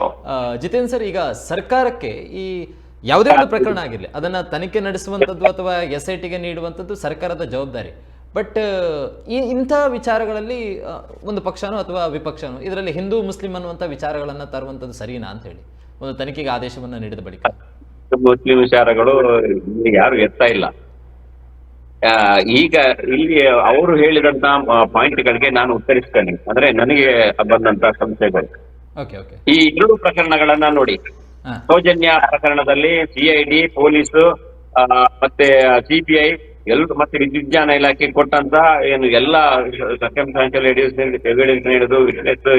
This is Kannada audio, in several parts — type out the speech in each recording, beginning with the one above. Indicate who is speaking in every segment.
Speaker 1: ಆ, ಜಿತೇಂದ್ರ ಸರ್ ಈಗ ಸರ್ಕಾರಕ್ಕೆ ಈ ಯಾವುದೇ ಒಂದು ಪ್ರಕರಣ ಆಗಿರಲಿ ಅದನ್ನ ತನಿಖೆ ನಡೆಸುವಂತದ್ದು ಅಥವಾ ಎಸ್ ಐ ಟಿಗೆ ನೀಡುವಂಥದ್ದು ಸರ್ಕಾರದ ಜವಾಬ್ದಾರಿ. ಬಟ್ ಈ ಇಂಥ ವಿಚಾರಗಳಲ್ಲಿ ಒಂದು ಪಕ್ಷನೋ ಅಥವಾ ವಿಪಕ್ಷನೋ ಇದರಲ್ಲಿ ಹಿಂದೂ ಮುಸ್ಲಿಂ ಅನ್ನುವಂಥ ವಿಚಾರಗಳನ್ನ ತರುವಂತದ್ದು ಸರಿನಾ ಅಂತ ಹೇಳಿ. ಒಂದು ತನಿಖೆಗೆ ಆದೇಶವನ್ನ ನೀಡಿದ ಬಳಿಕ.
Speaker 2: ಮುಸ್ಲಿಂ ವಿಚಾರಗಳು ಯಾರು ಎತ್ತಾ ಇಲ್ಲ. ಈಗ ಇಲ್ಲಿ ಅವರು ಹೇಳಿದಂತ ಪಾಯಿಂಟ್ಗಳಿಗೆ ನಾನು ಉತ್ತರಿಸ್ತೇನೆ. ಅಂದ್ರೆ ನನಗೆ ಬಂದಂತ ಸಂಶಯಗಳು. ಈ ಎರಡು ಪ್ರಕರಣಗಳನ್ನ ನೋಡಿ. ಸೌಜನ್ಯ ಪ್ರಕರಣದಲ್ಲಿ ಸಿಐಡಿ ಪೊಲೀಸ್ ಮತ್ತೆ ಸಿಬಿಐ ಎಲ್ರು ಮತ್ತೆ ವಿದ್ಯುಜ್ಞಾನ ಇಲಾಖೆ ಕೊಟ್ಟಂತ ಏನು ಎಲ್ಲ ಸರ್ಕಮ್ಸ್ಟಾನ್ಷಿಯಲ್ ಎವಿಡೆನ್ಸ್ ನೀಡುದು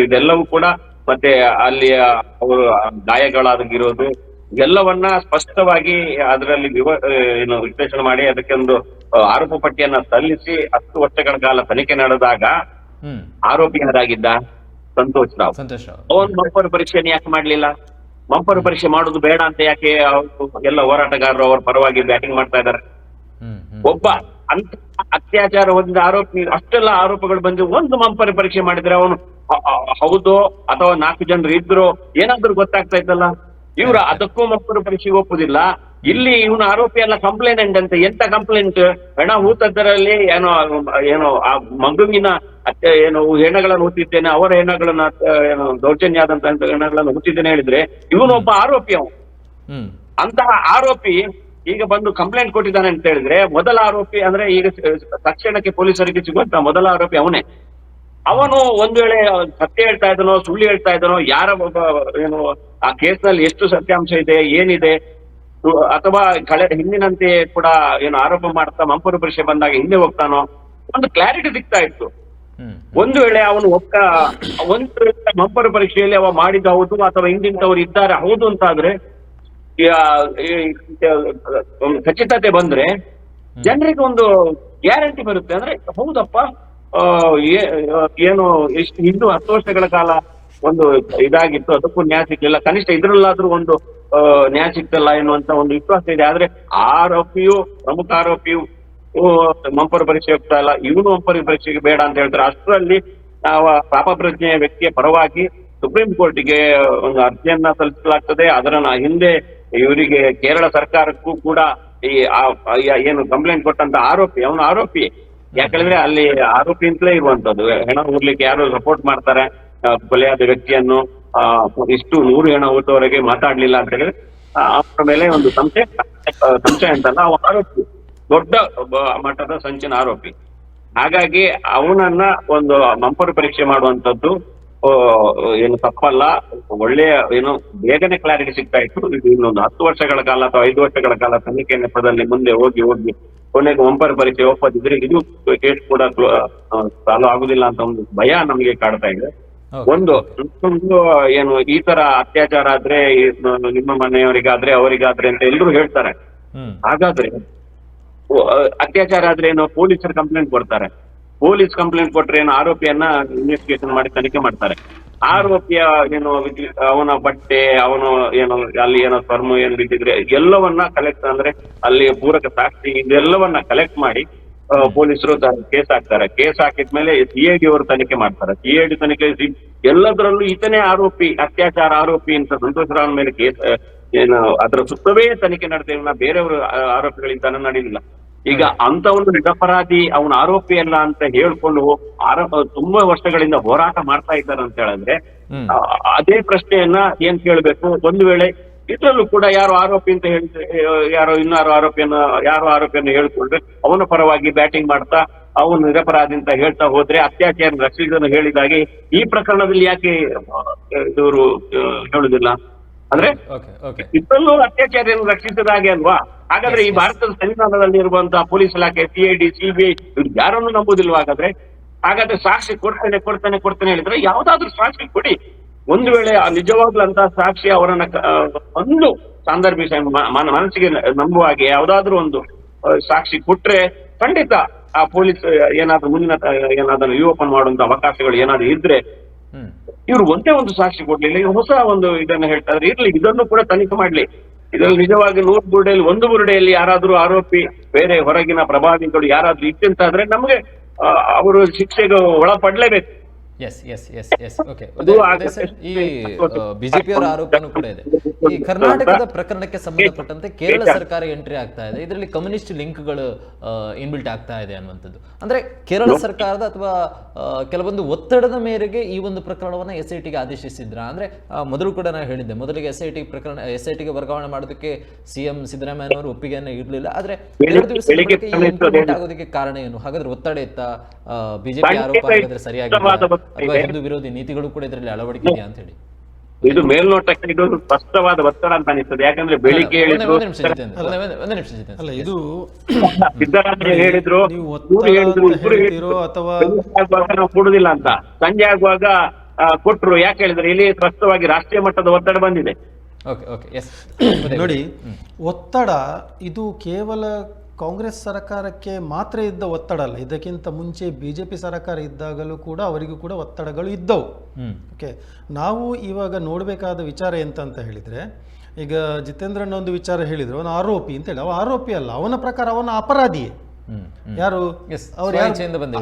Speaker 2: ಇದೆಲ್ಲವೂ ಕೂಡ ಮತ್ತೆ ಅಲ್ಲಿ ಅವರು ಗಾಯಗಳಾಗಿರೋದು ಎಲ್ಲವನ್ನ ಸ್ಪಷ್ಟವಾಗಿ ಅದರಲ್ಲಿ ವಿವ ಏನು ವಿಶ್ಲೇಷಣೆ ಮಾಡಿ ಅದಕ್ಕೆ ಒಂದು ಆರೋಪ ಪಟ್ಟಿಯನ್ನ ಸಲ್ಲಿಸಿ ಹತ್ತು ವರ್ಷಗಳ ಕಾಲ ತನಿಖೆ ನಡೆದಾಗ ಆರೋಪಿ ಯಾರಾಗಿದ್ದ ಸಂತೋಷ್ ರಾವ್
Speaker 1: ಸಂತೋಷ್ ರಾವ್
Speaker 2: ಮಂಪರು ಪರೀಕ್ಷೆಯನ್ನು ಯಾಕೆ ಮಾಡ್ಲಿಲ್ಲ? ಮಂಪರ ಪರೀಕ್ಷೆ ಮಾಡುದು ಬೇಡ ಅಂತ ಯಾಕೆ ಅವರು ಎಲ್ಲ ಹೋರಾಟಗಾರರು ಅವ್ರ ಪರವಾಗಿ ಬ್ಯಾಟಿಂಗ್ ಮಾಡ್ತಾ ಇದ್ದಾರೆ ಒಬ್ಬ ಅಂತ ಅತ್ಯಾಚಾರ ಒಂದು ಆರೋಪಿ ಅಷ್ಟೆಲ್ಲ ಆರೋಪಗಳು ಬಂದು ಒಂದು ಮಂಪರ ಪರೀಕ್ಷೆ ಮಾಡಿದ್ರೆ ಅವನು ಹೌದೋ ಅಥವಾ ನಾಲ್ಕು ಜನರು ಇದ್ರು ಏನಾದ್ರೂ ಗೊತ್ತಾಗ್ತಾ ಇತ್ತಲ್ಲ? ಇವ್ರ ಅದಕ್ಕೂ ಮಂಪರ ಪರೀಕ್ಷೆಗೆ ಒಪ್ಪುದಿಲ್ಲ. ಇಲ್ಲಿ ಇವನು ಆರೋಪಿ ಎಲ್ಲ ಕಂಪ್ಲೇಂಟ್ ಅಂತ ಎಂತ ಕಂಪ್ಲೇಂಟ್ ಹೆಣ ಹೂತದ್ದರಲ್ಲಿ ಏನೋ ಏನೋ ಆ ಮಗುವಿನ ಅತ್ತೆ ಏನು ಹೆಣಗಳನ್ನು ಹುಟ್ಟಿದ್ದೇನೆ ಅವರ ಹೆಣಗಳನ್ನ ಏನು ದೌರ್ಜನ್ಯ ಆದಂತ ಹೆಣಗಳನ್ನು ಹುಟ್ಟಿದ್ದೇನೆ ಹೇಳಿದ್ರೆ ಇವನೊಬ್ಬ ಆರೋಪಿ ಅವನು. ಅಂತಹ ಆರೋಪಿ ಈಗ ಬಂದು ಕಂಪ್ಲೇಂಟ್ ಕೊಟ್ಟಿದ್ದಾನೆ ಅಂತ ಹೇಳಿದ್ರೆ ಮೊದಲ ಆರೋಪಿ ಅಂದ್ರೆ ಈಗ ತಕ್ಷಣಕ್ಕೆ ಪೊಲೀಸರಿಗೆ ಸಿಗುವಂತ ಮೊದಲ ಆರೋಪಿ ಅವನೇ. ಅವನು ಒಂದು ವೇಳೆ ಸತ್ಯ ಹೇಳ್ತಾ ಇದ್ದಾನೋ ಸುಳ್ಳು ಹೇಳ್ತಾ ಇದ್ದಾನೋ ಯಾರ ಏನು ಆ ಕೇಸ್ನಲ್ಲಿ ಎಷ್ಟು ಸತ್ಯಾಂಶ ಇದೆ ಏನಿದೆ ಅಥವಾ ಕಳೆ ಹಿಂದಿನಂತೆ ಕೂಡ ಏನು ಆರೋಪ ಮಾಡ್ತಾ ಮಂಪರು ಪರೀಕ್ಷೆ ಬಂದಾಗ ಹಿಂದೆ ಹೋಗ್ತಾನೋ? ಒಂದು ಕ್ಲಾರಿಟಿ ಸಿಗ್ತಾ ಇತ್ತು. ಒಂದು ವೇಳೆ ಅವನು ಒಕ್ಕ ಒಂದು ಮಂಪರು ಪರೀಕ್ಷೆಯಲ್ಲಿ ಅವ ಮಾಡಿದ ಹೌದು ಅಥವಾ ಹಿಂದಿಂತವ್ರು ಇದ್ದಾರೆ ಹೌದು ಅಂತ ಆದ್ರೆ ಖಚಿತತೆ ಬಂದ್ರೆ ಜನರಿಗೆ ಒಂದು ಗ್ಯಾರಂಟಿ ಬರುತ್ತೆ. ಅಂದ್ರೆ ಹೌದಪ್ಪ ಏನು ಎಷ್ಟು ಹಿಂದೂ ಹತ್ತು ವರ್ಷಗಳ ಕಾಲ ಒಂದು ಇದಾಗಿತ್ತು ಅದಕ್ಕೂ ನ್ಯಾಯ ಸಿಗ್ಲಿಲ್ಲ. ಕನಿಷ್ಠ ಇದ್ರಲ್ಲಾದ್ರೂ ಒಂದು ನ್ಯಾಯ ಸಿಗ್ತಲ್ಲ ಎನ್ನುವಂತ ಒಂದು ವಿಶ್ವಾಸ ಇದೆ. ಆದ್ರೆ ಆರೋಪಿಯು, ಪ್ರಮುಖ ಆರೋಪಿಯು ಮಂಪರ ಪರೀಕ್ಷೆ ಹೋಗ್ತಾ ಇಲ್ಲ. ಇವನು ಮಂಪರಿ ಪರೀಕ್ಷೆಗೆ ಬೇಡ ಅಂತ ಹೇಳ್ತಾರೆ. ಅಷ್ಟರಲ್ಲಿ ನಾವು ಪಾಪಪ್ರಜ್ಞೆಯ ವ್ಯಕ್ತಿಯ ಪರವಾಗಿ ಸುಪ್ರೀಂ ಕೋರ್ಟಿಗೆ ಒಂದು ಅರ್ಜಿಯನ್ನ ಸಲ್ಲಿಸಲಾಗ್ತದೆ. ಅದರ ಹಿಂದೆ ಇವರಿಗೆ ಕೇರಳ ಸರ್ಕಾರಕ್ಕೂ ಕೂಡ ಈ ಏನು ಕಂಪ್ಲೇಂಟ್ ಕೊಟ್ಟಂತ ಆರೋಪಿ, ಅವನು ಆರೋಪಿ. ಯಾಕಂದ್ರೆ ಅಲ್ಲಿ ಆರೋಪಿ ಅಂತಲೇ ಇರುವಂತದ್ದು. ಹೆಣ ಊರ್ಲಿಕ್ಕೆ ಯಾರು ಸಪೋರ್ಟ್ ಮಾಡ್ತಾರೆ ಕೊಲೆಯಾದ ವ್ಯಕ್ತಿಯನ್ನು. ಇಷ್ಟು ನೂರು ಹೆಣ ಊಟವರೆಗೆ ಮಾತಾಡ್ಲಿಲ್ಲ ಅಂತ ಹೇಳಿದ್ರೆ ಅವರ ಮೇಲೆ ಒಂದು ಸಂಶಯ ಸಂಶಯ ಅಂತಲ್ಲ ಅವ ಆರೋಪಿ, ದೊಡ್ಡ ಮಟ್ಟದ ಸಂಚಿನ ಆರೋಪಿ ಹಾಗಾಗಿ ಅವನನ್ನ ಒಂದು ಮಂಪರು ಪರೀಕ್ಷೆ ಮಾಡುವಂತದ್ದು ಏನು ತಪ್ಪಲ್ಲ, ಒಳ್ಳೆಯ, ಏನು ಬೇಗನೆ ಕ್ಲಾರಿಟಿ ಸಿಗ್ತಾ ಇತ್ತು ಇದು ಇನ್ನೊಂದು ಹತ್ತು ವರ್ಷಗಳ ಕಾಲ ಅಥವಾ ಐದು ವರ್ಷಗಳ ಕಾಲ ತನಿಖೆ ನೆಪದಲ್ಲಿ ಮುಂದೆ ಹೋಗಿ ಹೋಗಿ, ಕೊನೆಗೆ ಮಂಪರ್ ಪರೀಕ್ಷೆ ಒಪ್ಪದಿದ್ರೆ ಇದು ಕೇಸ್ ಕೂಡ ಸಾಲ್ವ್ ಆಗುದಿಲ್ಲ ಅಂತ ಒಂದು ಭಯ ನಮಗೆ ಕಾಡ್ತಾ ಇದೆ. ಒಂದು ಇನ್ನೊಂದು ಏನು ಈ ತರ ಅತ್ಯಾಚಾರ ಆದ್ರೆ ನಿಮ್ಮ ಮನೆಯವರಿಗಾದ್ರೆ ಅವರಿಗಾದ್ರೆ ಅಂತ ಎಲ್ರು ಹೇಳ್ತಾರೆ. ಹಾಗಾದ್ರೆ ಅತ್ಯಾಚಾರ ಆದ್ರೆ ಏನು ಪೊಲೀಸರು ಕಂಪ್ಲೇಂಟ್ ಕೊಡ್ತಾರೆ. ಪೊಲೀಸ್ ಕಂಪ್ಲೇಂಟ್ ಕೊಟ್ರೆ ಏನು ಆರೋಪಿಯನ್ನ ಇನ್ವೆಸ್ಟಿಗೇಷನ್ ಮಾಡಿ ತನಿಖೆ ಮಾಡ್ತಾರೆ. ಆರೋಪಿಯ ಏನು ಅವನ ಬಟ್ಟೆ ಅವನು ಏನು ಅಲ್ಲಿ ಏನೋ ಸ್ಪರ್ಮ ಏನು ಬಿದ್ದಿದ್ರೆ ಎಲ್ಲವನ್ನ ಕಲೆಕ್ಟ್ ಅಂದ್ರೆ ಅಲ್ಲಿ ಪೂರಕ ಸಾಕ್ಷಿ ಇದೆಲ್ಲವನ್ನ ಕಲೆಕ್ಟ್ ಮಾಡಿ ಪೊಲೀಸರು ಕೇಸ್ ಹಾಕ್ತಾರೆ. ಕೇಸ್ ಹಾಕಿದ್ಮೇಲೆ ಸಿಐಡಿ ಅವರು ತನಿಖೆ ಮಾಡ್ತಾರೆ. ಸಿಐಡಿ ತನಿಖೆ ಎಲ್ಲದರಲ್ಲೂ ಈತನೇ ಆರೋಪಿ ಅತ್ಯಾಚಾರ ಆರೋಪಿ ಅಂತ ಸಂತೋಷ್ ರಾವ್ ಮೇಲೆ ಕೇಸ್ ಏನು ಅದರ ಸುತ್ತವೇ ತನಿಖೆ ನಡೆದಿಲ್ಲ ಬೇರೆಯವರು ಆರೋಪಿಗಳಿಂದ ನಡೆಯಲಿಲ್ಲ ಈಗ ಅಂತ ಒಂದು ನಿರಪರಾಧಿ ಅವನ ಆರೋಪಿ ಅಲ್ಲ ಅಂತ ಹೇಳ್ಕೊಂಡು ಆರೋಪ ತುಂಬಾ ವರ್ಷಗಳಿಂದ ಹೋರಾಟ ಮಾಡ್ತಾ ಇದ್ದಾರೆ ಅಂತ ಹೇಳಿದ್ರೆ ಅದೇ ಪ್ರಶ್ನೆಯನ್ನ ಏನ್ ಕೇಳ್ಬೇಕು? ಒಂದು ವೇಳೆ ಇದ್ರಲ್ಲೂ ಕೂಡ ಯಾರು ಆರೋಪಿ ಅಂತ ಹೇಳಿ ಯಾರೋ ಇನ್ನಾರು ಆರೋಪಿಯನ್ನ ಯಾರು ಆರೋಪಿಯನ್ನು ಹೇಳ್ಕೊಂಡ್ರೆ ಅವನ ಪರವಾಗಿ ಬ್ಯಾಟಿಂಗ್ ಮಾಡ್ತಾ ಅವನು ನಿರಪರಾಧಿ ಅಂತ ಹೇಳ್ತಾ ಹೋದ್ರೆ ಅತ್ಯಾಚಾರ ರಕ್ಷಿಸನ್ನು ಹೇಳಿದಾಗಿ ಈ ಪ್ರಕರಣದಲ್ಲಿ ಯಾಕೆ ಇವರು ಹೇಳುದಿಲ್ಲ? ಅಂದ್ರೆ ಇದರಲ್ಲೂ ಅತ್ಯಾಚಾರಿಯನ್ನು ರಕ್ಷಿಸಿದ ಹಾಗೆ ಅಲ್ವಾ? ಹಾಗಾದ್ರೆ ಈ ಭಾರತದ ಸಂವಿಧಾನದಲ್ಲಿ ಇರುವಂತಹ ಪೊಲೀಸ್ ಇಲಾಖೆ ಸಿಐಡಿ ಸಿಬಿಐ ಇವ್ರು ಯಾರನ್ನು ನಂಬುದಿಲ್ವಾ ಹಾಗಾದ್ರೆ? ಹಾಗಾದ್ರೆ ಸಾಕ್ಷಿ ಕೊಡ್ತೇನೆ ಕೊಡ್ತೇನೆ ಕೊಡ್ತೇನೆ ಹೇಳಿದ್ರೆ ಯಾವ್ದಾದ್ರು ಸಾಕ್ಷಿ ಕೊಡಿ. ಒಂದು ವೇಳೆ ಆ ನಿಜವಾಗ್ಲೂ ಅಂತ ಸಾಕ್ಷಿ ಅವರನ್ನ ಒಂದು ಸಾಂದರ್ಭಿಕ ಮನಸ್ಸಿಗೆ ನಂಬುವ ಹಾಗೆ ಯಾವ್ದಾದ್ರು ಒಂದು ಸಾಕ್ಷಿ ಕೊಟ್ರೆ ಖಂಡಿತ ಆ ಪೊಲೀಸ್ ಏನಾದ್ರೂ ಮುಂದಿನ ಏನಾದ್ರೂ ರಿಓಪನ್ ಮಾಡುವಂತ ಅವಕಾಶಗಳು ಏನಾದ್ರು ಇದ್ರೆ ಇವ್ರು ಒಂದೇ ಒಂದು ಸಾಕ್ಷಿ ಕೊಡ್ಲಿಲ್ಲ ಈಗ ಹೊಸ ಒಂದು ಇದನ್ನ ಹೇಳ್ತಾರೆ ಇರ್ಲಿ ಇದನ್ನು ಕೂಡ ತನಿಖೆ ಮಾಡ್ಲಿ. ಇದರಲ್ಲಿ ನಿಜವಾಗಿ ನೂರು ಬುರುಡೆಯಲ್ಲಿ ಒಂದು ಬುರುಡೆಯಲ್ಲಿ ಯಾರಾದ್ರೂ ಆರೋಪಿ ಬೇರೆ ಹೊರಗಿನ ಪ್ರಭಾವಿಗಳು ಯಾರಾದ್ರೂ ಇತ್ತಂತಾದ್ರೆ ನಮ್ಗೆ ಅವರು ಶಿಕ್ಷೆಗೆ ಒಳಪಡ್ಲೇಬೇಕು.
Speaker 1: Yes yes yes yes okay
Speaker 2: ಈ ಬಿಜೆಪಿ
Speaker 1: ಈ ಬಿಜೆಪಿಯವರ ಆರೋಪನೂ ಕೂಡ ಇದೆ. ಈ ಕರ್ನಾಟಕದ ಪ್ರಕರಣಕ್ಕೆ ಸಂಬಂಧಪಟ್ಟಂತೆ ಕೇರಳ ಸರ್ಕಾರ ಎಂಟ್ರಿ ಆಗ್ತಾ ಇದೆ. ಇದರಲ್ಲಿ ಕಮ್ಯುನಿಸ್ಟ್ ಲಿಂಕ್ಗಳು ಇನ್ಬಿಲ್ಟ್ ಆಗ್ತಾ ಇದೆ ಅನ್ನುವಂಥದ್ದು. ಅಂದ್ರೆ ಕೇರಳ ಸರ್ಕಾರದ ಅಥವಾ ಕೆಲವೊಂದು ಒತ್ತಡದ ಮೇರೆಗೆ ಈ ಒಂದು ಪ್ರಕರಣವನ್ನ ಎಸ್ ಐ ಟಿಗೆ ಆದೇಶಿಸಿದ್ರ. ಅಂದ್ರೆ ಮೊದಲು ಕೂಡ ನಾನು ಹೇಳಿದ್ದೆ. ಮೊದಲಿಗೆ ಎಸ್ ಐ ಟಿ ಪ್ರಕರಣ ಎಸ್ ಐ ಟಿಗೆ ವರ್ಗಾವಣೆ ಮಾಡೋದಕ್ಕೆ ಸಿಎಂ ಸಿದ್ದರಾಮಯ್ಯನವರು ಒಪ್ಪಿಗೆಯನ್ನು ಇರಲಿಲ್ಲ. ಆದ್ರೆ ಎರಡು ದಿವಸ ಆಗೋದಕ್ಕೆ ಕಾರಣ ಏನು? ಹಾಗಾದ್ರೆ ಒತ್ತಡ ಇತ್ತ? ಬಿಜೆಪಿ ಆರೋಪ
Speaker 2: ಆಗಿದ್ರೆ
Speaker 1: ಹಾಗಾದ್ರೆ ಸರಿಯಾಗಿ ಅಥವಾ ಹಿಂದೂ ವಿರೋಧಿ ನೀತಿಗಳು ಕೂಡ ಇದರಲ್ಲಿ ಅಳವಡಿಕೆ ಇದೆಯಾ ಅಂತ ಹೇಳಿ.
Speaker 2: ಇದು ಮೇಲ್ನೋಟಕ್ಕೆ ಇದು ಸ್ಪಷ್ಟವಾದ ಒತ್ತಡ ಅಂತ ಅನಿಸ್ತದೆ. ಯಾಕಂದ್ರೆ ಬೆಳಿಗ್ಗೆ ಹೇಳಿದ್ರು.
Speaker 3: ಅಲ್ಲ ಇದು
Speaker 2: ಸಿದ್ದರಾಮಯ್ಯ ಹೇಳಿದ್ರು
Speaker 3: ನೀವು ಒತ್ತಡ
Speaker 2: ಹೇಳಿದ್ರು.
Speaker 3: ಅಥವಾ
Speaker 2: ನಾವು ಕೊಡುದಿಲ್ಲ ಅಂತ. ಸಂಜೆ ಆಗುವಾಗ ಕೊಟ್ರು. ಯಾಕೆ ಹೇಳಿದ್ರೆ? ಇಲ್ಲಿ ಸ್ಪಷ್ಟವಾಗಿ ರಾಷ್ಟ್ರೀಯ ಮಟ್ಟದ ಒತ್ತಡ ಬಂದಿದೆ.
Speaker 1: Okay okay. ಎಸ್
Speaker 3: ನೋಡಿ ಒತ್ತಡ ಇದು ಕೇವಲ ಕಾಂಗ್ರೆಸ್ ಸರ್ಕಾರಕ್ಕೆ ಮಾತ್ರ ಇದ್ದ ಒತ್ತಡ ಅಲ್ಲ. ಇದಕ್ಕಿಂತ ಮುಂಚೆ ಬಿ ಜೆ ಪಿ ಸರ್ಕಾರ ಇದ್ದಾಗಲೂ ಕೂಡ ಅವರಿಗೂ ಕೂಡ ಒತ್ತಡಗಳು ಇದ್ದವು. ಓಕೆ. ನಾವು ಇವಾಗ ನೋಡಬೇಕಾದ ವಿಚಾರ ಎಂತ ಅಂತ ಹೇಳಿದರೆ ಈಗ ಜಿತೇಂದ್ರನ ಒಂದು ವಿಚಾರ ಹೇಳಿದ್ರು. ಅವನು ಆರೋಪಿ ಅಂತ ಹೇಳಿ. ಅವ ಆರೋಪಿ ಅಲ್ಲ. ಅವನ ಪ್ರಕಾರ ಅವನ ಅಪರಾಧಿಯೇ. ಯಾರು.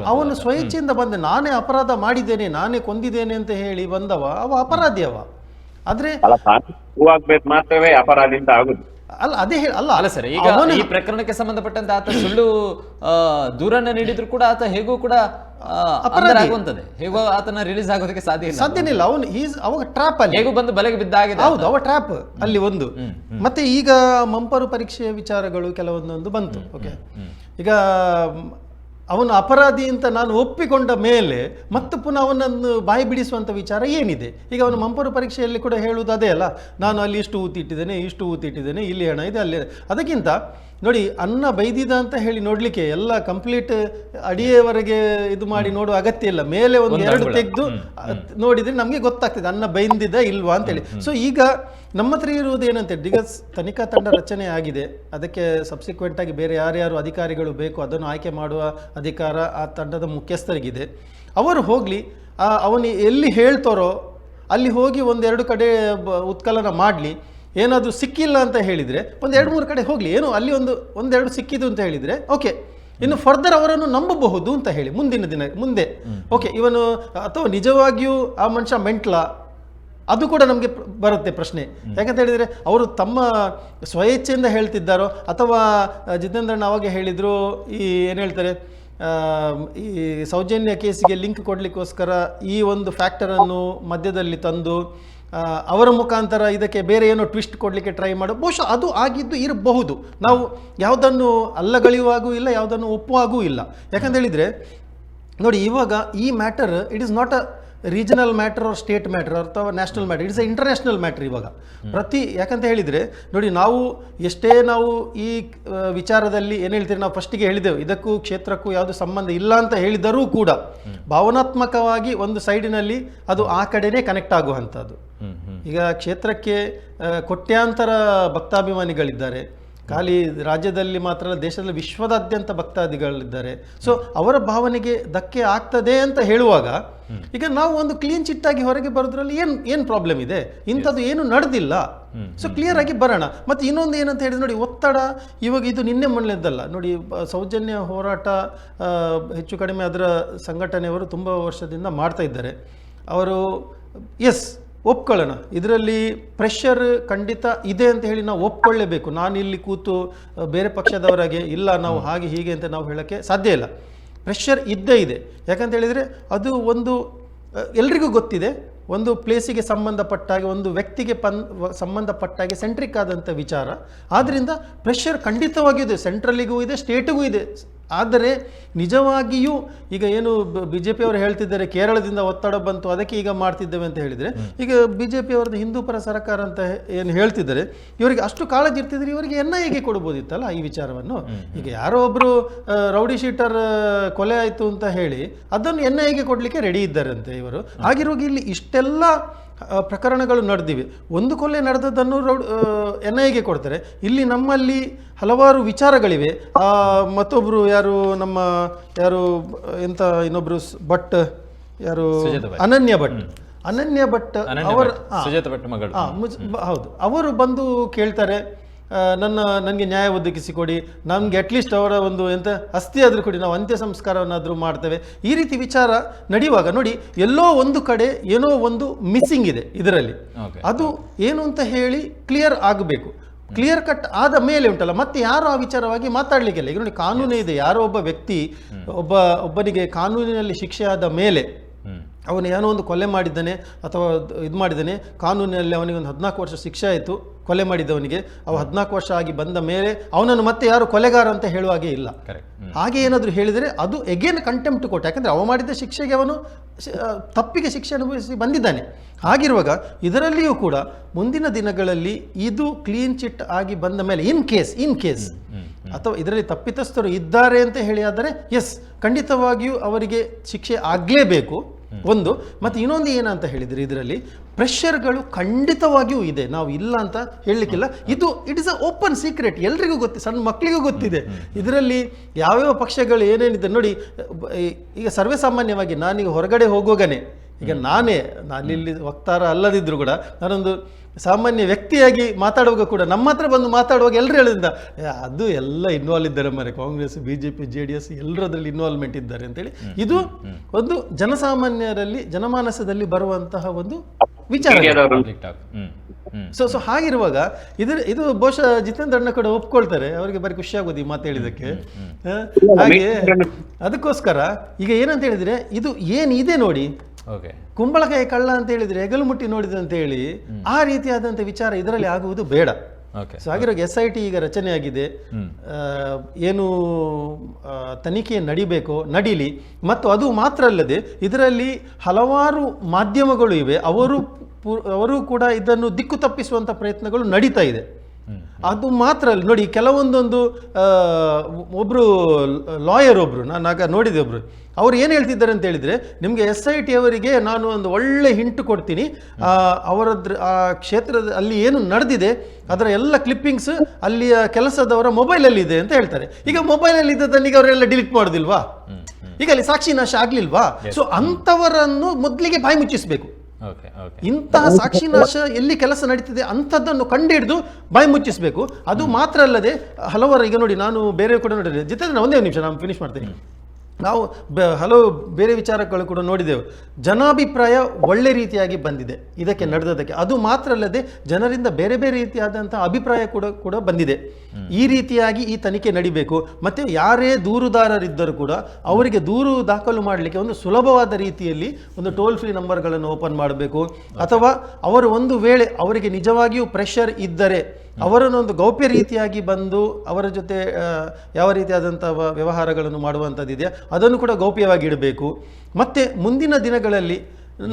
Speaker 3: ಅವನು ಸ್ವಇಚ್ಛೆಯಿಂದ ಬಂದ. ನಾನೇ ಅಪರಾಧ ಮಾಡಿದ್ದೇನೆ ನಾನೇ ಕೊಂದಿದ್ದೇನೆ ಅಂತ ಹೇಳಿ ಬಂದವ. ಅವ ಅಪರಾಧಿ ಅವ. ಆದ್ರೆ
Speaker 2: ಅಲ್ಲ ಹೂವಾಗ್ಬೇಕು ಮಾತ್ರವೇ ಅಪರಾಧಿ ಅಂತ ಆಗುದು.
Speaker 3: ಅಲ್ಲ ಅದೇ ಹೇಳಿ ಅಲ್ಲ.
Speaker 1: ಅಲ್ಲ ಸರ್ ಈಗ ಈ ಪ್ರಕರಣಕ್ಕೆ ಸಂಬಂಧಪಟ್ಟಂತೆ ಆತ ಸುಳ್ಳು ದೂರನ್ನ ನೀಡಿದ್ರು ಕೂಡ ಆತ ಹೇಗೂ ಕೂಡ ಆಗುವಂತದೆ ಹೇಗೋ ಆತನ ರಿಲೀಸ್ ಆಗೋದಕ್ಕೆ ಸಾಧ್ಯ ಇಲ್ಲ.
Speaker 3: ಸಾಧ್ಯನೇ ಇಲ್ಲ. ಅವನು ಈಸ್ ಅವಾಗ ಟ್ರಾಪ್ ಅಲ್ಲಿ.
Speaker 1: ಹೇಗೂ ಬಂದು ಬಲೆಗೆ ಬಿದ್ದಾಗಿದೆ
Speaker 3: ಹೌದು ಅವ ಟ್ರಾಪ್ ಅಲ್ಲಿ ಒಂದು. ಮತ್ತೆ ಈಗ ಮಂಪರು ಪರೀಕ್ಷೆಯ ವಿಚಾರಗಳು ಕೆಲವೊಂದೊಂದು ಬಂತು. ಓಕೆ ಈಗ ಅವನು ಅಪರಾಧಿ ಅಂತ ನಾನು ಒಪ್ಪಿಕೊಂಡ ಮೇಲೆ ಮತ್ತೆ ಪುನಃ ಅವನನ್ನು ಬಾಯಿ ಬಿಡಿಸುವಂಥ ವಿಚಾರ ಏನಿದೆ? ಈಗ ಅವನು ಮಂಪರು ಪರೀಕ್ಷೆಯಲ್ಲಿ ಕೂಡ ಹೇಳುವುದು ಅದೇ ಅಲ್ಲ ನಾನು ಅಲ್ಲಿ ಇಷ್ಟು ಊತಿಟ್ಟಿದ್ದೇನೆ ಇಷ್ಟು ಊತಿಟ್ಟಿದ್ದೇನೆ ಇಲ್ಲಿ ಹಣ ಇದೆ ಅಲ್ಲಿ ಅದಕ್ಕಿಂತ ನೋಡಿ ಅನ್ನ ಬೈದಿದ ಅಂತ ಹೇಳಿ ನೋಡಲಿಕ್ಕೆ ಎಲ್ಲ ಕಂಪ್ಲೀಟ್ ಅಡಿಯವರೆಗೆ ಇದು ಮಾಡಿ ನೋಡುವ ಅಗತ್ಯ ಇಲ್ಲ. ಮೇಲೆ ಒಂದು ಎರಡು. ತೆಗೆದು ನೋಡಿದರೆ ನೋಡಿದ್ರೆ ನಮಗೆ ಗೊತ್ತಾಗ್ತದೆ ಅನ್ನ ಬೈಂದಿದೆ ಇಲ್ವಾ ಅಂತೇಳಿ ಸೊ ಈಗ ನಮ್ಮ ಹತ್ರ ಇರುವುದು ಏನಂತೆ ಡಿಗಸ್ ತನಿಖಾ ತಂಡ ರಚನೆ ಆಗಿದೆ ಅದಕ್ಕೆ ಸಬ್ಸಿಕ್ವೆಂಟ್ ಆಗಿ ಬೇರೆ ಯಾರ್ಯಾರು ಅಧಿಕಾರಿಗಳು ಬೇಕು ಅದನ್ನು ಆಯ್ಕೆ ಮಾಡುವ ಅಧಿಕಾರ ಆ ತಂಡದ ಮುಖ್ಯಸ್ಥರಿಗಿದೆ. ಅವರು ಹೋಗಲಿ ಅವನು ಎಲ್ಲಿ ಹೇಳ್ತಾರೋ ಅಲ್ಲಿ ಹೋಗಿ ಒಂದೆರಡು ಕಡೆ ಬ- ಉತ್ಕಲನ ಮಾಡಲಿ ಏನಾದರೂ ಸಿಕ್ಕಿಲ್ಲ ಅಂತ ಹೇಳಿದರೆ ಒಂದು ಎರಡು ಮೂರು ಕಡೆ ಹೋಗಲಿ ಏನು ಅಲ್ಲಿ ಒಂದು ಒಂದೆರಡು ಸಿಕ್ಕಿದ್ದು ಅಂತ ಹೇಳಿದರೆ ಓಕೆ. ಇನ್ನು ಫರ್ದರ್ ಅವರನ್ನು ನಂಬಬಹುದು ಅಂತ ಹೇಳಿ ಮುಂದಿನ ದಿನ ಮುಂದೆ. ಓಕೆ ಇವನು ಅಥವಾ ನಿಜವಾಗಿಯೂ ಆ ಮನುಷ್ಯ ಮೆಂಟ್ಲ? ಅದು ಕೂಡ ನಮಗೆ ಬರುತ್ತೆ ಪ್ರಶ್ನೆ. ಯಾಕಂತ ಹೇಳಿದರೆ ಅವರು ತಮ್ಮ ಸ್ವಇಚ್ಛೆಯಿಂದ ಹೇಳ್ತಿದ್ದಾರೋ ಅಥವಾ ಜಿತೇಂದ್ರಣ್ಣ ಅವಾಗ ಹೇಳಿದರು ಈ ಏನು ಹೇಳ್ತಾರೆ ಈ ಸೌಜನ್ಯ ಕೇಸಿಗೆ ಲಿಂಕ್ ಕೊಡಲಿಕ್ಕೋಸ್ಕರ ಈ ಒಂದು ಫ್ಯಾಕ್ಟರನ್ನು ಮಧ್ಯದಲ್ಲಿ ತಂದು ಅವರ ಮುಖಾಂತರ ಇದಕ್ಕೆ ಬೇರೆ ಏನೋ ಟ್ವಿಸ್ಟ್ ಕೊಡಲಿಕ್ಕೆ ಟ್ರೈ ಮಾಡೋ. ಬಹುಶಃ ಅದು ಆಗಿದ್ದು ಇರಬಹುದು. ನಾವು ಯಾವುದನ್ನು ಅಲ್ಲಗಳೆಯುವಾಗೂ ಇಲ್ಲ ಯಾವುದನ್ನು ಒಪ್ಪುವಾಗೂ ಇಲ್ಲ. ಯಾಕಂತ ಹೇಳಿದರೆ ನೋಡಿ ಇವಾಗ ಈ matter it is not a regional matter ಅವ್ರ ಸ್ಟೇಟ್ ಮ್ಯಾಟರ್ ಅಥವಾ national matter it's a international matter ಇವಾಗ. ಪ್ರತಿ ಯಾಕಂತ ಹೇಳಿದರೆ ನೋಡಿ ನಾವು ಎಷ್ಟೇ ನಾವು ಈ ವಿಚಾರದಲ್ಲಿ ಏನು ಹೇಳ್ತೀರಿ ನಾವು ಫಸ್ಟಿಗೆ ಹೇಳಿದೆವು ಇದಕ್ಕೂ ಕ್ಷೇತ್ರಕ್ಕೂ ಯಾವುದು ಸಂಬಂಧ ಇಲ್ಲ ಅಂತ ಹೇಳಿದರೂ ಕೂಡ ಭಾವನಾತ್ಮಕವಾಗಿ ಒಂದು ಸೈಡಿನಲ್ಲಿ ಅದು ಆ ಕಡೆನೇ ಕನೆಕ್ಟ್ ಆಗುವಂಥದ್ದು. ಈಗ ಕ್ಷೇತ್ರಕ್ಕೆ ಕೋಟ್ಯಾಂತರ ಭಕ್ತಾಭಿಮಾನಿಗಳಿದ್ದಾರೆ. ಖಾಲಿ ರಾಜ್ಯದಲ್ಲಿ ಮಾತ್ರ ಅಲ್ಲ, ದೇಶದಲ್ಲಿ ವಿಶ್ವದಾದ್ಯಂತ ಭಕ್ತಾದಿಗಳಿದ್ದಾರೆ. ಸೊ ಅವರ ಭಾವನೆಗೆ ಧಕ್ಕೆ ಆಗ್ತದೆ ಅಂತ ಹೇಳುವಾಗ ಈಗ ನಾವು ಒಂದು ಕ್ಲೀನ್ ಚಿಟ್ ಆಗಿ ಹೊರಗೆ ಬರೋದ್ರಲ್ಲಿ ಏನು ಏನು ಪ್ರಾಬ್ಲಮ್ ಇದೆ? ಇಂಥದ್ದು ಏನು ನಡೆದಿಲ್ಲ. ಸೊ ಕ್ಲಿಯರ್ ಆಗಿ ಬರೋಣ. ಮತ್ತೆ ಇನ್ನೊಂದು ಏನಂತ ಹೇಳಿದ್ರೆ ನೋಡಿ ಒತ್ತಡ ಇವಾಗ ಇದು ನಿನ್ನೆ ಮೊನ್ನೆದ್ದಲ್ಲ ನೋಡಿ ಸೌಜನ್ಯ ಹೋರಾಟ ಹೆಚ್ಚು ಕಡಿಮೆ ಅದರ ಸಂಘಟನೆಯವರು ತುಂಬಾ ವರ್ಷದಿಂದ ಮಾಡ್ತಾ ಇದ್ದಾರೆ. ಅವರು ಎಸ್ ಒಪ್ಕೊಳ್ಳೋಣ. ಇದರಲ್ಲಿ ಪ್ರೆಷರ್ ಖಂಡಿತ ಇದೆ ಅಂತ ಹೇಳಿ ನಾವು ಒಪ್ಕೊಳ್ಳೇಬೇಕು. ನಾನು ಇಲ್ಲಿ ಕೂತು ಬೇರೆ ಪಕ್ಷದವರಾಗೆ ಇಲ್ಲ, ನಾವು ಹಾಗೆ ಹೀಗೆ ಅಂತ ನಾವು ಹೇಳೋಕ್ಕೆ ಸಾಧ್ಯ ಇಲ್ಲ. ಪ್ರೆಷರ್ ಇದ್ದೇ ಇದೆ. ಯಾಕಂತ ಹೇಳಿದರೆ ಅದು ಒಂದು ಎಲ್ರಿಗೂ ಗೊತ್ತಿದೆ. ಒಂದು ಪ್ಲೇಸಿಗೆ ಸಂಬಂಧಪಟ್ಟಾಗೆ ಒಂದು ವ್ಯಕ್ತಿಗೆ ಪನ್ ಸಂಬಂಧಪಟ್ಟಾಗೆ ಸೆಂಟ್ರಿಕ್ ಆದಂಥ ವಿಚಾರ. ಆದ್ದರಿಂದ ಪ್ರೆಷರ್ ಖಂಡಿತವಾಗಿಯೂ ಇದೆ. ಸೆಂಟ್ರಲ್ಲಿಗೂ ಇದೆ ಸ್ಟೇಟಿಗೂ ಇದೆ. ಆದರೆ ನಿಜವಾಗಿಯೂ ಈಗ ಏನು ಬಿ ಜೆ ಪಿಯವರು ಹೇಳ್ತಿದ್ದಾರೆ, ಕೇರಳದಿಂದ ಒತ್ತಡ ಬಂತು, ಅದಕ್ಕೆ ಈಗ ಮಾಡ್ತಿದ್ದೇವೆ ಅಂತ ಹೇಳಿದರೆ, ಈಗ ಬಿ ಜೆ ಪಿಯವರದ್ದು ಹಿಂದೂ ಪರ ಸರ್ಕಾರ ಅಂತ ಏನು ಹೇಳ್ತಿದ್ದಾರೆ, ಇವರಿಗೆ ಅಷ್ಟು ಕಾಳಜಿ ಇರ್ತಿದ್ರೆ ಇವರಿಗೆ ಎನ್ನ ಹೇಗೆ ಕೊಡ್ಬೋದಿತ್ತಲ್ಲ ಈ ವಿಚಾರವನ್ನು? ಈಗ ಯಾರೋ ಒಬ್ಬರು ರೌಡಿ ಶೀಟರ್ ಕೊಲೆ ಆಯಿತು ಅಂತ ಹೇಳಿ ಅದನ್ನು ಎನ್ನ ಹೇಗೆ ಕೊಡಲಿಕ್ಕೆ ರೆಡಿ ಇದ್ದಾರಂತೆ ಇವರು. ಹಾಗಿರುವಾಗ ಇಲ್ಲಿ ಇಷ್ಟೆಲ್ಲ ಪ್ರಕರಣಗಳು ನಡೆದಿವೆ. ಒಂದು ಕೊಲೆ ನಡೆದದ್ದನ್ನು ರೌಡ್ ಎನ್ ಐಗೆ ಕೊಡ್ತಾರೆ. ಇಲ್ಲಿ ನಮ್ಮಲ್ಲಿ ಹಲವಾರು ವಿಚಾರಗಳಿವೆ. ಆ, ಮತ್ತೊಬ್ಬರು ಯಾರು ನಮ್ಮ ಯಾರು ಎಂತ ಇನ್ನೊಬ್ಬರು ಭಟ್ ಯಾರು ಅನನ್ಯ ಭಟ್. ಅನನ್ಯ ಭಟ್ ಅವರ ಹೌದು. ಅವರು ಬಂದು ಕೇಳ್ತಾರೆ. ನನ್ನ ನನಗೆ ನ್ಯಾಯ ಒದಗಿಸಿಕೊಡಿ. ನಮಗೆ ಅಟ್ಲೀಸ್ಟ್ ಅವರ ಒಂದು ಎಂತ ಅಸ್ಥಿ ಆದರೂ ಕೊಡಿ. ನಾವು ಅಂತ್ಯ ಸಂಸ್ಕಾರವನ್ನಾದರೂ ಮಾಡ್ತೇವೆ. ಈ ರೀತಿ ವಿಚಾರ ನಡೆಯುವಾಗ ನೋಡಿ ಎಲ್ಲೋ ಒಂದು ಕಡೆ ಏನೋ ಒಂದು ಮಿಸ್ಸಿಂಗ್ ಇದೆ ಇದರಲ್ಲಿ. ಅದು ಏನು ಅಂತ ಹೇಳಿ ಕ್ಲಿಯರ್ ಆಗಬೇಕು. ಕ್ಲಿಯರ್ ಕಟ್ ಆದ ಮೇಲೆ ಉಂಟಲ್ಲ ಮತ್ತೆ ಯಾರು ಆ ವಿಚಾರವಾಗಿ ಮಾತಾಡ್ಲಿಕ್ಕಿಲ್ಲ. ಈಗ ನೋಡಿ ಕಾನೂನೇ ಇದೆ. ಯಾರೋ ಒಬ್ಬ ವ್ಯಕ್ತಿ ಒಬ್ಬ ಒಬ್ಬನಿಗೆ ಕಾನೂನಿನಲ್ಲಿ ಶಿಕ್ಷೆ ಆದ ಮೇಲೆ ಅವನು ಏನೋ ಒಂದು ಕೊಲೆ ಮಾಡಿದ್ದಾನೆ ಅಥವಾ ಇದು ಮಾಡಿದ್ದಾನೆ ಕಾನೂನಿನಲ್ಲಿ ಅವನಿಗೆ ಒಂದು ಹದಿನಾಲ್ಕು ವರ್ಷ ಶಿಕ್ಷೆ ಆಯಿತು ಕೊಲೆ ಮಾಡಿದ್ದವನಿಗೆ ಅವ ಹದಿನಾಲ್ಕು ವರ್ಷ ಆಗಿ ಬಂದ ಮೇಲೆ ಅವನನ್ನು ಮತ್ತೆ ಯಾರು ಕೊಲೆಗಾರ ಅಂತ ಹೇಳುವ ಹಾಗೆ
Speaker 1: ಇಲ್ಲ.
Speaker 3: ಹಾಗೆ ಏನಾದರೂ ಹೇಳಿದರೆ ಅದು ಎಗೇನ್ ಕಂಟೆಂಪ್ಟ್ ಕೊಟ್ಟು ಯಾಕಂದರೆ ಅವ ಮಾಡಿದ ಶಿಕ್ಷೆಗೆ ಅವನು ತಪ್ಪಿಗೆ ಶಿಕ್ಷೆ ಅನುಭವಿಸಿ ಬಂದಿದ್ದಾನೆ. ಹಾಗಿರುವಾಗ ಇದರಲ್ಲಿಯೂ ಕೂಡ ಮುಂದಿನ ದಿನಗಳಲ್ಲಿ ಇದು ಕ್ಲೀನ್ ಚಿಟ್ ಆಗಿ ಬಂದ ಮೇಲೆ ಇನ್ ಕೇಸ್ ಇನ್ ಕೇಸ್ ಅಥವಾ ಇದರಲ್ಲಿ ತಪ್ಪಿತಸ್ಥರು ಇದ್ದಾರೆ ಅಂತ ಹೇಳಿ ಆದರೆ ಎಸ್ ಖಂಡಿತವಾಗಿಯೂ ಅವರಿಗೆ ಶಿಕ್ಷೆ ಆಗಲೇಬೇಕು. ಒಂದು, ಮತ್ತು ಇನ್ನೊಂದು ಏನಂತ ಹೇಳಿದರೆ ಇದರಲ್ಲಿ ಪ್ರೆಷರ್ಗಳು ಖಂಡಿತವಾಗಿಯೂ ಇದೆ. ನಾವು ಇಲ್ಲ ಅಂತ ಹೇಳಲಿಕ್ಕಿಲ್ಲ. ಇದು it is a open secret ಎಲ್ರಿಗೂ ಗೊತ್ತಿ, ಸಣ್ಣ ಮಕ್ಕಳಿಗೂ ಗೊತ್ತಿದೆ. ಇದರಲ್ಲಿ ಯಾವ್ಯಾವ ಪಕ್ಷಗಳು ಏನೇನಿದೆ ನೋಡಿ, ಈಗ ಸರ್ವೇ ಸಾಮಾನ್ಯವಾಗಿ ನಾನೀಗ ಹೊರಗಡೆ ಹೋಗುವಾಗನೇ ಈಗ ನಾನೇ ಇಲ್ಲಿ ವಕ್ತಾರ ಅಲ್ಲದಿದ್ರು ಕೂಡ, ನಾನೊಂದು ಸಾಮಾನ್ಯ ವ್ಯಕ್ತಿಯಾಗಿ ಮಾತಾಡುವಾಗ ಕೂಡ ನಮ್ಮ ಹತ್ರ ಬಂದು ಮಾತಾಡುವಾಗ ಎಲ್ಲರೂ ಹೇಳಿದ ಅದು ಎಲ್ಲ ಇನ್ವಾಲ್ವ್ ಇದ್ದಾರೆ ಮರೆ Congress B J P J D S ಎಲ್ಲರದ್ರಲ್ಲಿ involvement ಇದ್ದಾರೆ ಅಂತೇಳಿ. ಇದು ಒಂದು ಜನಸಾಮಾನ್ಯರಲ್ಲಿ ಜನಮಾನಸದಲ್ಲಿ ಬರುವಂತಹ ಒಂದು ವಿಚಾರ. ಸೊ ಸೊ ಹಾಗಿರುವಾಗ ಇದ್ರ ಇದು ಬಹುಶಃ ಜಿತೇಂದ್ರ ಅಣ್ಣ ಕೂಡ ಒಪ್ಕೊಳ್ತಾರೆ. ಅವರಿಗೆ ಬರೀ ಖುಷಿ ಆಗೋದು ಈ ಮಾತು ಹೇಳಿದಕ್ಕೆ ಹಾಗೆ ಅದಕ್ಕೋಸ್ಕರ ಈಗ ಏನಂತ ಹೇಳಿದ್ರೆ ಇದು ಏನಿದೆ ನೋಡಿ ಕುಂಬಳಕಾಯಿ ಕಳ್ಳ ಅಂತ ಹೇಳಿದ್ರೆ ಹೆಗಲು ಮುಟ್ಟಿ ನೋಡಿದೆ ಅಂತ ಹೇಳಿ ಆ ರೀತಿಯಾದಂಥ ವಿಚಾರ ಇದರಲ್ಲಿ ಆಗುವುದು ಬೇಡ.
Speaker 1: ಓಕೆ
Speaker 3: ಸೊ ಹಾಗಿರೋ ಎಸ್ ಐ ಟಿ ಈಗ
Speaker 1: ರಚನೆ
Speaker 3: ಆಗಿದೆ. ಏನು ತನಿಖೆ ನಡಿಬೇಕೋ? ನಡೀಲಿ. ಮತ್ತು ಅದು ಮಾತ್ರ ಅಲ್ಲದೆ ಇದರಲ್ಲಿ ಹಲವಾರು ಮಾಧ್ಯಮಗಳು ಇವೆ. ಅವರು ಅವರು ಕೂಡ ಇದನ್ನು ದಿಕ್ಕು ತಪ್ಪಿಸುವಂಥ ಪ್ರಯತ್ನಗಳು ನಡೀತಾ ಇದೆ. ಅದು ಮಾತ್ರ ಅಲ್ಲ. ನೋಡಿ ಕೆಲವೊಂದೊಂದು ಒಬ್ಬರು ಲಾಯರ್ ಒಬ್ರು ನಾನು ಆಗ ನೋಡಿದೆ ಒಬ್ರು ಅವ್ರು ಏನು ಹೇಳ್ತಿದ್ದಾರೆ ಅಂತ ಹೇಳಿದ್ರೆ ನಿಮಗೆ ಎಸ್ ಐ ಟಿ ಅವರಿಗೆ ನಾನು ಒಂದು ಒಳ್ಳೆ ಹಿಂಟು ಕೊಡ್ತೀನಿ. ಅವರದ್ರ ಆ ಕ್ಷೇತ್ರದ ಅಲ್ಲಿ ಏನು ನಡೆದಿದೆ ಅದರ ಎಲ್ಲ ಕ್ಲಿಪ್ಪಿಂಗ್ಸ್ ಅಲ್ಲಿಯ ಕೆಲಸದವರ ಮೊಬೈಲಲ್ಲಿ ಇದೆ ಅಂತ ಹೇಳ್ತಾರೆ. ಈಗ ಮೊಬೈಲಲ್ಲಿ ಇದ್ದದನ್ನ ಈಗ ಅವರೆಲ್ಲ ಡಿಲೀಟ್ ಮಾಡೋದಿಲ್ವಾ? ಈಗ ಅಲ್ಲಿ ಸಾಕ್ಷಿ ನಾಶ ಆಗ್ಲಿಲ್ವಾ? ಸೊ ಅಂಥವರನ್ನು ಮೊದಲಿಗೆ ಬಾಯಿ ಮುಚ್ಚಿಸಬೇಕು. ಇಂತಹ ಸಾಕ್ಷಿನಾಶ ಎಲ್ಲಿ ಕೆಲಸ ನಡೀತಿದೆ ಅಂಥದ್ದನ್ನು ಕಂಡುಹಿಡಿದು ಬಾಯಿ ಮುಚ್ಚಿಸಬೇಕು. ಅದು ಮಾತ್ರ ಅಲ್ಲದೆ ಹಲವಾರು ಈಗ ನೋಡಿ ನಾನು ಬೇರೆ ಕೂಡ ನೋಡಿದ್ರೆ ಜಿತೇಂದ್ರ ಒಂದೇ ಒಂದು ನಿಮಿಷ ನಾನು ಫಿನಿಶ್ ಮಾಡ್ತೀನಿ. ನಾವು ಬ- ಹಲವು ಬೇರೆ ವಿಚಾರಗಳು ಕೂಡ ನೋಡಿದೆವು. ಜನಾಭಿಪ್ರಾಯ ಒಳ್ಳೆ ರೀತಿಯಾಗಿ ಬಂದಿದೆ. ಇದಕ್ಕೆ ನಡೆದದಕ್ಕೆ ಅದು ಮಾತ್ರ ಅಲ್ಲದೆ ಜನರಿಂದ ಬೇರೆ ಬೇರೆ ರೀತಿಯಾದಂಥ ಅಭಿಪ್ರಾಯ ಕೂಡ ಕೂಡ ಬಂದಿದೆ. ಈ ರೀತಿಯಾಗಿ ಈ ತನಿಖೆ ನಡಿಬೇಕು. ಮತ್ತು ಯಾರೇ ದೂರುದಾರರಿದ್ದರೂ ಕೂಡ ಅವರಿಗೆ ದೂರು ದಾಖಲು ಮಾಡಲಿಕ್ಕೆ ಒಂದು ಸುಲಭವಾದ ರೀತಿಯಲ್ಲಿ ಒಂದು ಟೋಲ್ ಫ್ರೀ ನಂಬರ್ಗಳನ್ನು ಓಪನ್ ಮಾಡಬೇಕು. ಅಥವಾ ಅವರು ಒಂದು ವೇಳೆ ಅವರಿಗೆ ನಿಜವಾಗಿಯೂ ಪ್ರೆಷರ್ ಇದ್ದರೆ ಅವರನ್ನು ಒಂದು ಗೌಪ್ಯ ರೀತಿಯಾಗಿ ಬಂದು ಅವರ ಜೊತೆ ಯಾವ ರೀತಿಯಾದಂಥ ವ್ಯವಹಾರಗಳನ್ನು ಮಾಡುವಂಥದ್ದಿದೆಯಾ ಅದನ್ನು ಕೂಡ ಗೌಪ್ಯವಾಗಿ ಇಡಬೇಕು. ಮತ್ತು ಮುಂದಿನ ದಿನಗಳಲ್ಲಿ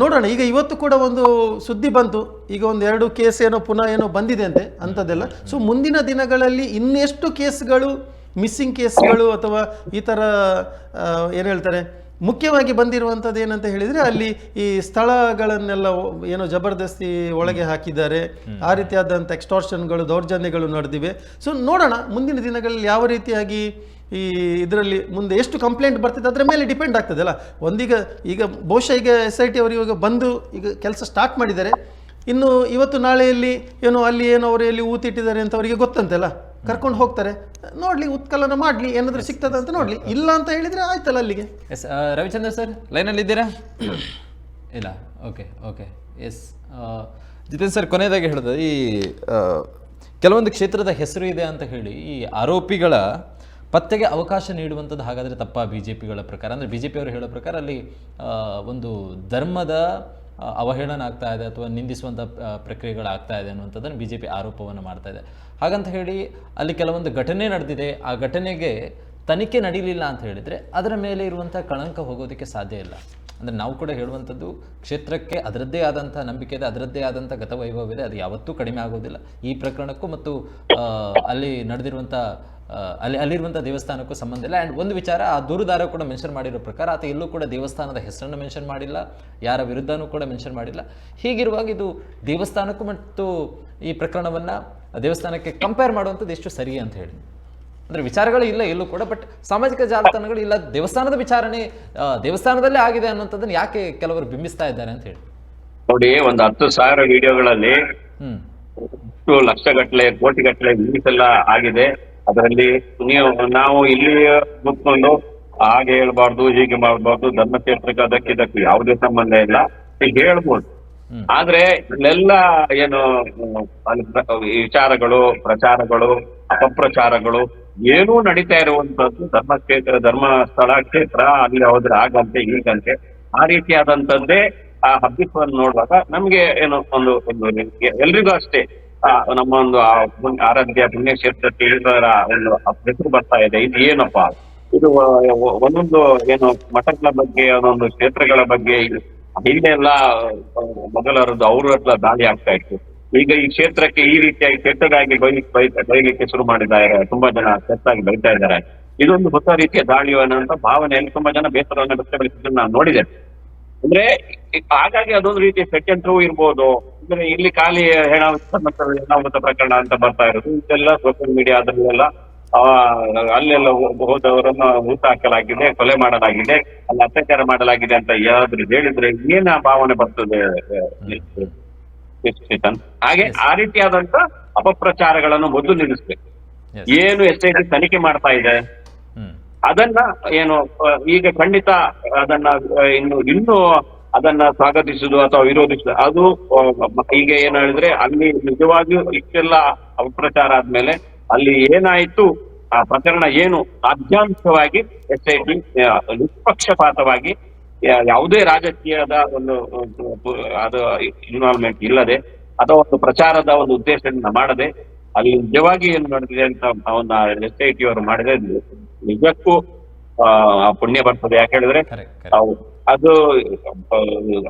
Speaker 3: ನೋಡೋಣ, ಈಗ ಇವತ್ತು ಕೂಡ ಒಂದು ಸುದ್ದಿ ಬಂತು. ಈಗ ಒಂದು ಎರಡು ಕೇಸ್ ಏನೋ ಪುನಃ ಏನೋ ಬಂದಿದೆ ಅಂತೆ, ಅಂಥದ್ದೆಲ್ಲ. ಸೊ ಮುಂದಿನ ದಿನಗಳಲ್ಲಿ ಇನ್ನೆಷ್ಟು ಕೇಸ್ಗಳು, ಮಿಸ್ಸಿಂಗ್ ಕೇಸ್ಗಳು ಅಥವಾ ಈ ಥರ ಏನು ಹೇಳ್ತಾರೆ ಮುಖ್ಯವಾಗಿ ಬಂದಿರುವಂಥದ್ದು ಏನಂತ ಹೇಳಿದರೆ ಅಲ್ಲಿ ಈ ಸ್ಥಳಗಳನ್ನೆಲ್ಲ ಏನೋ ಜಬರ್ದಸ್ತಿ ಒಳಗೆ ಹಾಕಿದ್ದಾರೆ. ಆ ರೀತಿಯಾದಂಥ ಎಕ್ಸ್ಟಾರ್ಷನ್ಗಳು ದೌರ್ಜನ್ಯಗಳು ನಡೆದಿವೆ. ಸೊ ನೋಡೋಣ ಮುಂದಿನ ದಿನಗಳಲ್ಲಿ ಯಾವ ರೀತಿಯಾಗಿ ಈ ಇದರಲ್ಲಿ ಮುಂದೆ ಎಷ್ಟು ಕಂಪ್ಲೇಂಟ್ ಬರ್ತಿದೆ ಅದರ ಮೇಲೆ ಡಿಪೆಂಡ್ ಆಗ್ತದೆ ಅಲ್ಲ. ಒಂದೀಗ ಈಗ ಬಹುಶಃ ಈಗ ಎಸ್ ಐ ಟಿ ಅವರು ಇವಾಗ ಬಂದು ಈಗ ಕೆಲಸ ಸ್ಟಾರ್ಟ್ ಮಾಡಿದ್ದಾರೆ. ಇನ್ನು ಇವತ್ತು ನಾಳೆಯಲ್ಲಿ ಏನೋ ಅಲ್ಲಿ ಏನೋ ಅವರು ಎಲ್ಲಿ ಊತಿಟ್ಟಿದ್ದಾರೆ ಅಂತ ಅವರಿಗೆ ಗೊತ್ತಂತೆಲ್ಲ ಕರ್ಕೊಂಡು ಹೋಗ್ತಾರೆ. ನೋಡ್ಲಿ ಉತ್ಕಲನ ಮಾಡ್ಲಿ ಏನಾದರೂ ಸಿಗ್ತದೆ ಅಂತ ನೋಡ್ಲಿ. ಇಲ್ಲ ಅಂತ ಹೇಳಿದ್ರೆ ಆಯ್ತಲ್ಲ ಅಲ್ಲಿಗೆ?
Speaker 1: ಎಸ್ ರವಿಚಂದ್ರ ಸರ್ ಲೈನಲ್ಲಿ ಇದ್ದೀರಾ? ಇಲ್ಲ okay okay yes Jitendra sir ಕೊನೆಯದಾಗಿ ಹೇಳಿದ ಈ ಕೆಲವೊಂದು ಕ್ಷೇತ್ರದ ಹೆಸರು ಇದೆ ಅಂತ ಹೇಳಿ ಈ ಆರೋಪಿಗಳ ಪತ್ತೆಗೆ ಅವಕಾಶ ನೀಡುವಂಥದ್ದು ಹಾಗಾದರೆ ತಪ್ಪ ಬಿ ಜೆ ಪಿಗಳ ಪ್ರಕಾರ. ಅಂದರೆ ಬಿ ಜೆ ಪಿಯವರು ಹೇಳೋ ಪ್ರಕಾರ ಅಲ್ಲಿ ಒಂದು ಧರ್ಮದ ಅವಹೇಳನ ಆಗ್ತಾ ಇದೆ ಅಥವಾ ನಿಂದಿಸುವಂಥ ಪ್ರಕ್ರಿಯೆಗಳಾಗ್ತಾ ಇದೆ ಅನ್ನುವಂಥದ್ದನ್ನು ಬಿ ಜೆ ಪಿ ಆರೋಪವನ್ನು ಮಾಡ್ತಾ ಇದೆ. ಹಾಗಂತ ಹೇಳಿ ಅಲ್ಲಿ ಕೆಲವೊಂದು ಘಟನೆ ನಡೆದಿದೆ. ಆ ಘಟನೆಗೆ ತನಿಖೆ ನಡೀಲಿಲ್ಲ ಅಂತ ಹೇಳಿದರೆ ಅದರ ಮೇಲೆ ಇರುವಂಥ ಕಳಂಕ ಹೋಗೋದಕ್ಕೆ ಸಾಧ್ಯ ಇಲ್ಲ. ಅಂದರೆ ನಾವು ಕೂಡ ಹೇಳುವಂಥದ್ದು ಕ್ಷೇತ್ರಕ್ಕೆ ಅದರದ್ದೇ ಆದಂಥ ನಂಬಿಕೆ ಇದೆ, ಅದರದ್ದೇ ಆದಂಥ ಗತವೈಭವ ಇದೆ ಅದು ಯಾವತ್ತೂ ಕಡಿಮೆ ಆಗೋದಿಲ್ಲ. ಈ ಪ್ರಕರಣಕ್ಕೂ ಮತ್ತು ಅಲ್ಲಿ ನಡೆದಿರುವಂಥ ಅಲ್ಲಿ ಅಲ್ಲಿರುವಂಥ ದೇವಸ್ಥಾನಕ್ಕೂ ಸಂಬಂಧ ಇಲ್ಲ. ಆ್ಯಂಡ್ ಒಂದು ವಿಚಾರ ಆ ದೂರುದಾರ ಕೂಡ ಮೆನ್ಷನ್ ಮಾಡಿರೋ ಪ್ರಕಾರ ಆತ ಎಲ್ಲೂ ಕೂಡ ದೇವಸ್ಥಾನದ ಹೆಸರನ್ನು ಮೆನ್ಷನ್ ಮಾಡಿಲ್ಲ ಯಾರ ವಿರುದ್ಧನೂ ಕೂಡ ಮೆನ್ಷನ್ ಮಾಡಿಲ್ಲ. ಹೀಗಿರುವಾಗ ಇದು ದೇವಸ್ಥಾನಕ್ಕೂ ಮತ್ತು ಈ ಪ್ರಕರಣವನ್ನು ದೇವಸ್ಥಾನಕ್ಕೆ ಕಂಪೇರ್ ಮಾಡುವಂಥದ್ದು ಎಷ್ಟು ಸರಿ ಅಂತ ಹೇಳಿ. ಅಂದರೆ ವಿಚಾರಗಳು ಇಲ್ಲ ಎಲ್ಲೂ ಕೂಡ ಬಟ್ ಸಾಮಾಜಿಕ ಜಾಲತಾಣಗಳು ಇಲ್ಲ ದೇವಸ್ಥಾನದ ವಿಚಾರಣೆ ದೇವಸ್ಥಾನದಲ್ಲೇ ಆಗಿದೆ ಅನ್ನೋಂಥದ್ದನ್ನು ಯಾಕೆ ಕೆಲವರು ಬಿಂಬಿಸ್ತಾ ಇದ್ದಾರೆ ಅಂತ ಹೇಳಿ.
Speaker 2: ನೋಡಿ ಒಂದು ಹತ್ತು ಸಾವಿರ ವಿಡಿಯೋಗಳಲ್ಲಿ ಲಕ್ಷಗಟ್ಟಲೆ ಕೋಟಿಗಟ್ಟಲೆ ವ್ಯೂಸ್ ಎಲ್ಲ ಆಗಿದೆ. ಅದರಲ್ಲಿ ನೀವು ನಾವು ಇಲ್ಲಿ ಕೂತ್ಕೊಂಡು ಹಾಗೆ ಹೇಳ್ಬಾರ್ದು ಹೀಗೆ ಮಾಡಬಾರ್ದು ಧರ್ಮಕ್ಷೇತ್ರಕ್ಕೆ ಅದಕ್ಕೆ ಇದಕ್ಕೆ ಯಾವುದೇ ಸಂಬಂಧ ಇಲ್ಲ ಹೇಳ್ಬೋದು. ಆದ್ರೆ ಇಲ್ಲೆಲ್ಲ ಏನು ವಿಚಾರಗಳು ಪ್ರಚಾರಗಳು ಅಪಪ್ರಚಾರಗಳು ಏನೂ ನಡೀತಾ ಇರುವಂತದ್ದು ಧರ್ಮಕ್ಷೇತ್ರ ಧರ್ಮಸ್ಥಳ ಕ್ಷೇತ್ರ ಅಲ್ಲಿ ಹೋದ್ರೆ ಆಗಂತೆ ಹೀಗಂತೆ ಆ ರೀತಿಯಾದಂತದ್ದೇ ಆ ಹಬ್ಬಿಸವನ್ನು ನೋಡುವಾಗ ನಮ್ಗೆ ಏನು ಒಂದು ಒಂದು ಎಲ್ರಿಗೂ ಅಷ್ಟೇ ನಮ್ಮ ಒಂದು ಆರಾಧ್ಯ ಪುಣ್ಯಕ್ಷೇತ್ರ ತೀರ್ಥರ ಒಂದು ಹೆಸರು ಬರ್ತಾ ಇದೆ. ಇದು ಏನಪ್ಪ? ಇದು ಒಂದೊಂದು ಏನು ಮಠಗಳ ಬಗ್ಗೆ, ಒಂದೊಂದು ಕ್ಷೇತ್ರಗಳ ಬಗ್ಗೆ ಹಿಂದೆ ಎಲ್ಲ ಮೊದಲರದ್ದು ಅವರು ಎಲ್ಲ ದಾಳಿ ಆಗ್ತಾ ಇತ್ತು. ಈಗ ಈ ಕ್ಷೇತ್ರಕ್ಕೆ ಈ ರೀತಿಯಾಗಿ ಕೆಟ್ಟದಾಗಿ ಬೈ- ಬೈಲಿಕ್ಕೆ ಶುರು ಮಾಡಿದ್ದಾರೆ. ತುಂಬಾ ಜನ ಕೆಟ್ಟಾಗಿ ಬೈತಾ ಇದ್ದಾರೆ. ಇದೊಂದು ಹೊಸ ರೀತಿಯ ದಾಳಿ ಭಾವನೆ ಭಾವನೆಯಲ್ಲಿ ತುಂಬಾ ಜನ ಬೇಸರವನ್ನು ವ್ಯಕ್ತಪಡಿಸಿದ್ದನ್ನು ನಾನು ನೋಡಿದೆ. ಅಂದ್ರೆ, ಹಾಗಾಗಿ ಅದೊಂದು ರೀತಿಯ ಷಡ್ಯಂತ್ರವೂ ಇರ್ಬೋದು. ಅಂದ್ರೆ ಇಲ್ಲಿ ಖಾಲಿ ಹೆಣಾವೃತ ಪ್ರಕರಣ ಅಂತ ಬರ್ತಾ ಇರೋದು. ಇದೆಲ್ಲ ಸೋಷಿಯಲ್ ಮೀಡಿಯಾದಲ್ಲೆಲ್ಲ ಆ, ಅಲ್ಲೆಲ್ಲ ಹೋದವರನ್ನ ಊಟ ಹಾಕಲಾಗಿದೆ ಕೊಲೆ ಮಾಡಲಾಗಿದೆ ಅಲ್ಲಿ ಅತ್ಯಾಚಾರ ಮಾಡಲಾಗಿದೆ ಅಂತ ಯಾರಾದ್ರೂ ಹೇಳಿದ್ರೆ ಏನ ಭಾವನೆ ಬರ್ತದೆ ಹಾಗೆ ಆ ರೀತಿಯಾದಂತ ಅಪಪ್ರಚಾರಗಳನ್ನು ಮೊದಲು ನಿಲ್ಲಿಸ್ಬೇಕು. ಏನು ಎಸ್ ಐ ತನಿಖೆ ಮಾಡ್ತಾ ಇದೆ? ಅದನ್ನ ಏನು ಈಗ ಖಂಡಿತ ಅದನ್ನ ಇನ್ನು ಇನ್ನು ಅದನ್ನ ಸ್ವಾಗತಿಸುದು ಅಥವಾ ವಿರೋಧಿಸುದು ಅದು ಈಗ ಏನ್ ಹೇಳಿದ್ರೆ ಅಲ್ಲಿ ನಿಜವಾಗಿಯೂ ಇಷ್ಟೆಲ್ಲ ಅಪಪ್ರಚಾರ ಆದ್ಮೇಲೆ ಅಲ್ಲಿ ಏನಾಯ್ತು ಆ ಪ್ರಕರಣ ಏನು ಸಾಧ್ಯಾಂಶವಾಗಿ ಎಸ್ ಐ ಟಿ ನಿಷ್ಪಕ್ಷಪಾತವಾಗಿ ಯಾವುದೇ ರಾಜಕೀಯದ ಒಂದು ಅದು ಇನ್ವಾಲ್ವ್ಮೆಂಟ್ ಇಲ್ಲದೆ ಅಥವಾ ಒಂದು ಪ್ರಚಾರದ ಒಂದು ಉದ್ದೇಶದಿಂದ ಮಾಡದೆ ಅಲ್ಲಿ ನಿಜವಾಗಿ ಏನು ನಡೆದಿದೆ ಅಂತ ಅವನ್ನ ಎಸ್ ಐ ಟಿ ಅವರು ಮಾಡಿದ್ರೆ ನಿಜಕ್ಕೂ ಆ ಪುಣ್ಯ ಬರ್ತದೆ. ಯಾಕೆ ಹೇಳಿದ್ರೆ ಅದು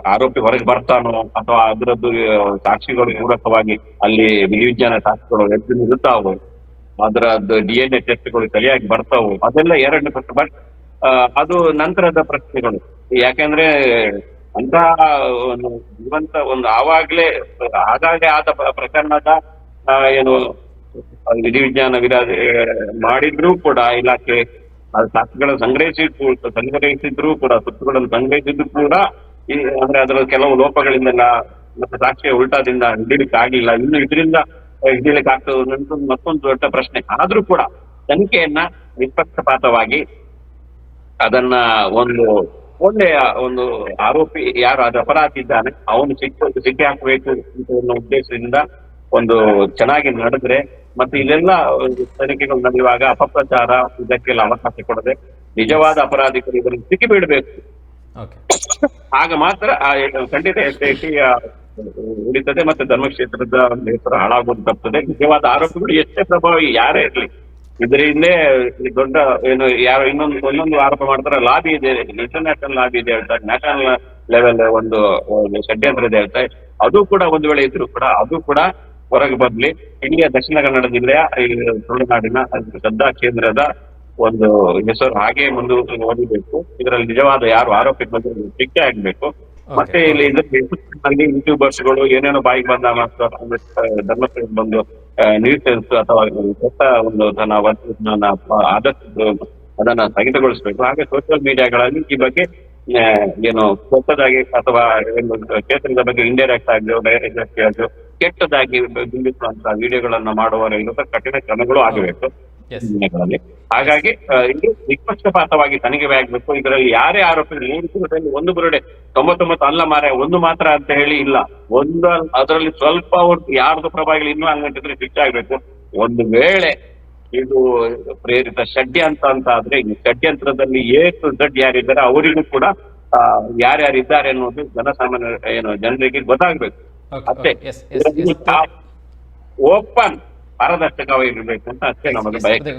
Speaker 2: ಆರೋಪಿ ಹೊರಗೆ ಬರ್ತಾನೋ ಅಥವಾ ಅದರದ್ದು ಸಾಕ್ಷಿಗಳು ಪೂರಕವಾಗಿ ಅಲ್ಲಿ ವಿಧಿವಿಜ್ಞಾನ ಸಾಕ್ಷಿಗಳು ಎದ್ದು ನಿಲ್ತಾವು ಅದರದ್ದು ಡಿ ಎನ್ ಎ ಟೆಸ್ಟ್ಗಳು ಸರಿಯಾಗಿ ಬರ್ತಾವು, ಅದೆಲ್ಲ ಎರಡನೇ ಪ್ರಶ್ನೆ. ಬಟ್ ಅದು ನಂತರದ ಪ್ರಶ್ನೆಗಳು. ಯಾಕೆಂದ್ರೆ ಅಂತ ಒಂದು ಜೀವಂತ ಒಂದು ಆವಾಗ್ಲೇ ಆಗಾಗ್ಗೆ ಆದ ಪ್ರ- ಪ್ರಕರಣದ ಏನು, ವಿಧಿವಿಜ್ಞಾನ ವಿರಾಜ ಮಾಡಿದ್ರೂ ಕೂಡ ಇಲಾಖೆ ಅದು ಸಾಕ್ಷಿಗಳನ್ನು ಸಂಗ್ರಹಿಸಿ ಸಂಗ್ರಹಿಸಿದ್ರು ಕೂಡ ಸುತ್ತುಗಳನ್ನು ಸಂಗ್ರಹಿಸಿದ್ರು ಕೂಡ ಅಂದ್ರೆ ಅದರ ಕೆಲವು ಲೋಪಗಳಿಂದ ಮತ್ತೆ ಸಾಕ್ಷಿಯ ಉಲ್ಟಾದಿಂದ ಹಿಡಿಲಿಕ್ಕೆ ಇನ್ನು ಇದರಿಂದ ಹಿಡಿಲಿಕ್ಕೆ ಆಗ್ತದೆ ಮತ್ತೊಂದು ದೊಡ್ಡ ಪ್ರಶ್ನೆ. ಆದ್ರೂ ಕೂಡ ತನಿಖೆಯನ್ನ ನಿಷ್ಪಕ್ಷಪಾತವಾಗಿ ಅದನ್ನ ಒಂದು ಒಳ್ಳೆಯ ಒಂದು ಆರೋಪಿ, ಯಾರು ಅದು ಅಪರಾಧಿ ಇದ್ದಾನೆ, ಅವನು ಸಿಕ್ಕ ಸಿಕ್ಕಿ ಹಾಕಬೇಕು ಅಂತ ಉದ್ದೇಶದಿಂದ ಒಂದು ಚೆನ್ನಾಗಿ ನಡೆದ್ರೆ ಮತ್ತೆ ಇಲ್ಲೆಲ್ಲ ತನಿಖೆಗಳು ನಡೆಯುವಾಗ ಅಪಪ್ರಚಾರ ಇದಕ್ಕೆಲ್ಲ ಅವಕಾಶ ಕೊಡದೆ ನಿಜವಾದ ಅಪರಾಧಿಗಳು ಇದರಲ್ಲಿ ಸಿಕ್ಕಿ ಆಗ ಮಾತ್ರ ಖಂಡಿತ ಎಸ್ ಐ ಟಿ ಉಳಿತದೆ ಮತ್ತೆ ಧರ್ಮಕ್ಷೇತ್ರದ ಹೆಸರು ಹಾಳಾಗೋದು ತಪ್ಪುತ್ತದೆ ನಿಜವಾದ ಆರೋಪಿಗಳು ಎಷ್ಟೇ ಪ್ರಭಾವಿ ಯಾರೇ ಇರಲಿ ಇದರಿಂದ ದೊಡ್ಡ ಏನು ಯಾರು ಇನ್ನೊಂದು ಒಂದೊಂದು ಆರೋಪ ಮಾಡ್ತಾರೆ ಲಾಬಿ ಇದೆ ಇಂಟರ್ನ್ಯಾಷನಲ್ ಲಾಬಿ ಇದೆ ಹೇಳ್ತಾರೆ ನ್ಯಾಷನಲ್ ಲೆವೆಲ್ ಒಂದು ಒಂದು ಷಡ್ಯಂತ್ರ ಇದೆ ಹೇಳ್ತಾರೆ ಅದು ಕೂಡ ಒಂದು ವೇಳೆ ಇದ್ರು ಕೂಡ ಅದು ಕೂಡ ಹೊರಗೆ ಬರಲಿ. ಇಲ್ಲಿಯ ದಕ್ಷಿಣ ಕನ್ನಡ ಜಿಲ್ಲೆಯ ಈ ತುಳುನಾಡಿನ ಶ್ರದ್ಧಾ ಕೇಂದ್ರದ ಒಂದು ಹೆಸರು ಹಾಗೆ ಮುಂದುವರಿಬೇಕು ಇದರಲ್ಲಿ ನಿಜವಾದ ಯಾರು ಆರೋಪಿ ಬಂದ್ರೆ ಶಿಕ್ಷೆ ಆಗ್ಬೇಕು ಮತ್ತೆ ಇಲ್ಲಿ ಯೂಟ್ಯೂಬರ್ಸ್ ಯೂಟ್ಯೂಬರ್ಸ್ಗಳು ಏನೇನೋ ಬಾಯಿಗೆ ಬಂದ ಧರ್ಮಸ್ಥಳ ಬಂದು ನ್ಯೂಸ್ ಅಥವಾ ಹೊಸ ಒಂದು ತನ್ನ ವರ್ತನೆಯನ್ನ ಆದಷ್ಟು ಅದನ್ನ ಸ್ಥಗಿತಗೊಳಿಸಬೇಕು. ಹಾಗೆ ಸೋಷಿಯಲ್ ಮೀಡಿಯಾಗಳಲ್ಲಿ ಈ ಬಗ್ಗೆ ಏನು ಹೊಸದಾಗಿ ಅಥವಾ ಕ್ಷೇತ್ರದ ಬಗ್ಗೆ ಇಂಡೈರೆಕ್ಟ್ ಆಗಿ ಡೈರೆಕ್ಟ್ ಆಗಿ ಕೆಟ್ಟದಾಗಿ ಬಿಂಬಿಸುವಂತಹ ವಿಡಿಯೋಗಳನ್ನ ಮಾಡುವವರ ವಿರುದ್ಧ ಕಠಿಣ ಕ್ರಮಗಳು ಆಗಬೇಕು. ದಿನಗಳಲ್ಲಿ. ಹಾಗಾಗಿ ಇಲ್ಲಿ ಇದು ನಿಷ್ಪಕ್ಷಪಾತವಾಗಿ ತನಿಖೆ ಆಗಬೇಕು. ಇದರಲ್ಲಿ ಯಾರೇ ಆರೋಪಿಗಳು ಮೂರು ಒಂದು ಬುರುಡೆ ತೊಂಬತ್ತೊಂಬತ್ತು ಅಲ್ಲ ಮಾರ ಒಂದು ಮಾತ್ರ ಅಂತ ಹೇಳಿ ಇಲ್ಲ. ಒಂದು ಅದರಲ್ಲಿ ಸ್ವಲ್ಪ ಯಾರ್ದು ಪ್ರಭಾವಿಗಳು ಇನ್ನೂ ಹಂಗಂಟಿದ್ರೆ ಶಿಕ್ಷೆ ಆಗ್ಬೇಕು. ಒಂದು ವೇಳೆ ಇದು ಪ್ರೇರಿತ ಷಡ್ಯಂತ್ರ ಅಂತ ಆದ್ರೆ ಈ ಷಡ್ಯಂತ್ರದಲ್ಲಿ ಏಟು ಝಡ್ ಯಾರಿದ್ದಾರೆ ಅವರಿಗೂ ಕೂಡ ಯಾರ್ಯಾರಿದ್ದಾರೆ ಅನ್ನೋದು ಜನಸಾಮಾನ್ಯ ಏನು ಜನರಿಗೆ ಗೊತ್ತಾಗ್ಬೇಕು. ಅಷ್ಟೇ. ಓಪನ್ ಪಾರದರ್ಶಕವಾಗಿರ್ಬೇಕು ಅಂತ ಅಷ್ಟೇ ನಮಗೆ ಬಯಕೆ